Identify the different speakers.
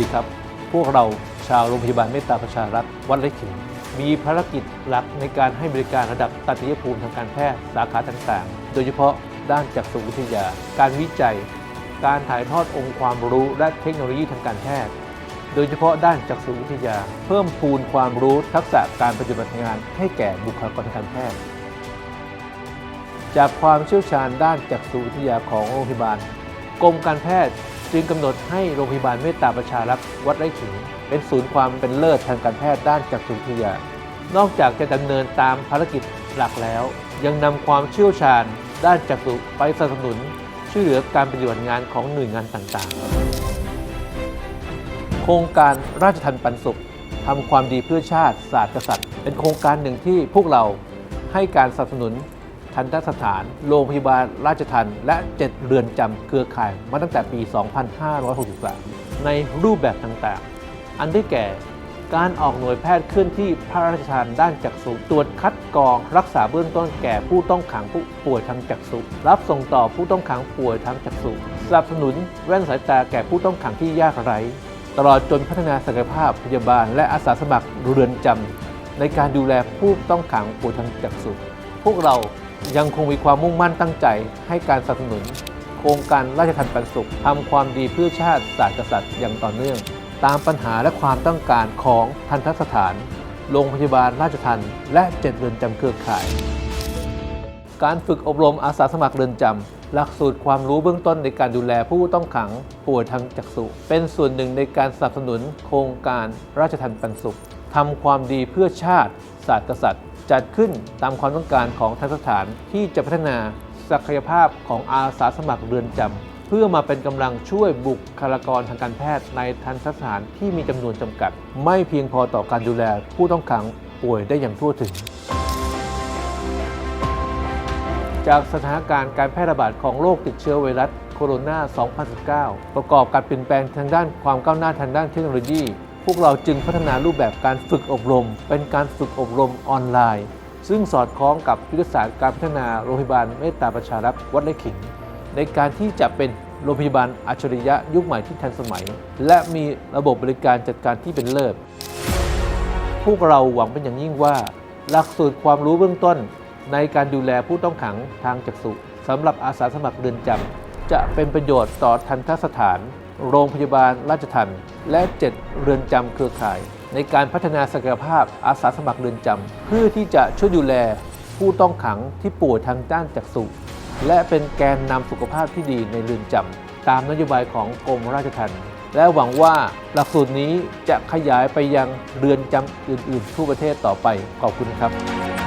Speaker 1: ีครับ พวกเราชาวโรงพยาบาลเมตตาประชารักษ์วัดไร่ขิงมีภารกิจหลักในการให้บริการระดับตัตยภูมิทางการแพทย์สาขาต่างๆ โดยเฉพาะด้านจักษุวิทยา การวิจัย การถ่ายทอดองค์ความรู้และเทคโนโลยีทางการแพทย์ โดยเฉพาะด้านจักษุวิทยา เพิ่มพูนความรู้ทักษะการปฏิบัติงานให้แก่บุคลากรทางการแพทย์ จากความเชี่ยวชาญด้านจักษุวิทยาของโรงพยาบาล กรมการแพทย์ จึงกำหนดให้โรงพยาบาลเมตตาประชารักษ์วัดไร่ขิง เป็นศูนย์ความเป็นเลิศทางการแพทย์ด้านจักษุวิทยานอกจากจะดำเนินตามภารกิจหลักแล้ว ยังนำความเชี่ยวชาญ ด้านจักษุไปสนับสนุน ช่วยเหลือการปฏิบัติงานของหน่วยงานต่างๆ โครงการราชทันปันสุขทำความดีเพื่อชาติศาสตร์กษัตริย์ เป็นโครงการหนึ่งที่พวกเราให้การสนับสนุน ทันตสถาน โรงพยาบาลราชทันและ 7 เรือนจำเครือข่ายมาตั้งแต่ปี 2563 ในรูปแบบต่างๆ อันได้แก่ การออกหน่วยแพทย์เคลื่อนที่พระราชทานด้านจักษุตรวจคัดกรอง รักษาเบื้องต้นแก่ผู้ต้องขังผู้ป่วยทางจักษุรับส่งต่อผู้ต้องขังป่วยทางจักษุสนับสนุนแว่นสายตาแก่ผู้ต้องขังที่ยากไร้ตลอดจนพัฒนาศักยภาพพยาบาล และอาสาสมัครเรือนจำในการดูแลผู้ต้องขังป่วยทางจักษุพวกเรา ยังคงมีความมุ่งมั่นตั้งใจให้การสนับสนุน โครงการราชทันปันสุขทำความดีเพื่อชาติศาสตร์กษัตริย์อย่างต่อเนื่อง ตามปัญหาและความต้องการของทันตสถาน โรงพยาบาลราชทันและเจ็ดเรือนจำเครือข่าย การฝึกอบรมอาสาสมัครเรือนจำหลักสูตรความรู้เบื้องต้นในการดูแลผู้ต้องขังป่วยทางจักษุเป็นส่วนหนึ่งในการสนับสนุน โครงการราชทันปันสุขทำความดีเพื่อชาติศาสตร์กษัตริย์ จัดขึ้นตามความต้องการของทันสถานที่จะพัฒนาศักยภาพของอาสาสมัครเรือนจำเพื่อมาเป็นกำลังช่วยบุคลากรทางการแพทย์ในทันสถานที่มีจำนวนจำกัด ไม่เพียงพอต่อการดูแลผู้ต้องขังป่วยได้อย่างทั่วถึง จากสถานการณ์การแพร่ระบาดของโรคติดเชื้อไวรัสโคโรนา 2019 ประกอบการเปลี่ยนแปลงทางด้านความก้าวหน้าทางด้านเทคโนโลยี วกเราจึงพัฒนารูปแบบการฝึกอบรม เป็นการฝึกอบรมออนไลน์ ซึ่งสอดคล้องกับยุทธศาสตร์การพัฒนาโรงพยาบาลเมตตาประชารักษ์วัดไร่ขิง ในการที่จะเป็นโรงพยาบาลอัจฉริยะยุคใหม่ที่ทันสมัย และมีระบบบริการจัดการที่เป็นเลิศพวกเราหวังเป็นอย่างยิ่งว่า หลักสูตรความรู้เบื้องต้น ในการดูแลผู้ต้องขังทางจักษุสำหรับอาสาสมัครเรือนจำจะเป็นประโยชน์ต่อทันตสถาน โรงพยาบาลราชทันและ 7 เรือนจำเครือข่าย ในการพัฒนาศักยภาพอาสาสมัครเรือนจำเพื่อที่จะช่วยดูแลผู้ต้องขังที่ป่วยทางด้านจักษุและเป็นแกนนำสุขภาพที่ดีในเรือนจำตามนโยบายของกรมราชทัณฑ์และหวังว่าหลักสูตรนี้จะขยายไปยังเรือนจำอื่น ๆ ทั่วประเทศต่อไปขอบคุณครับ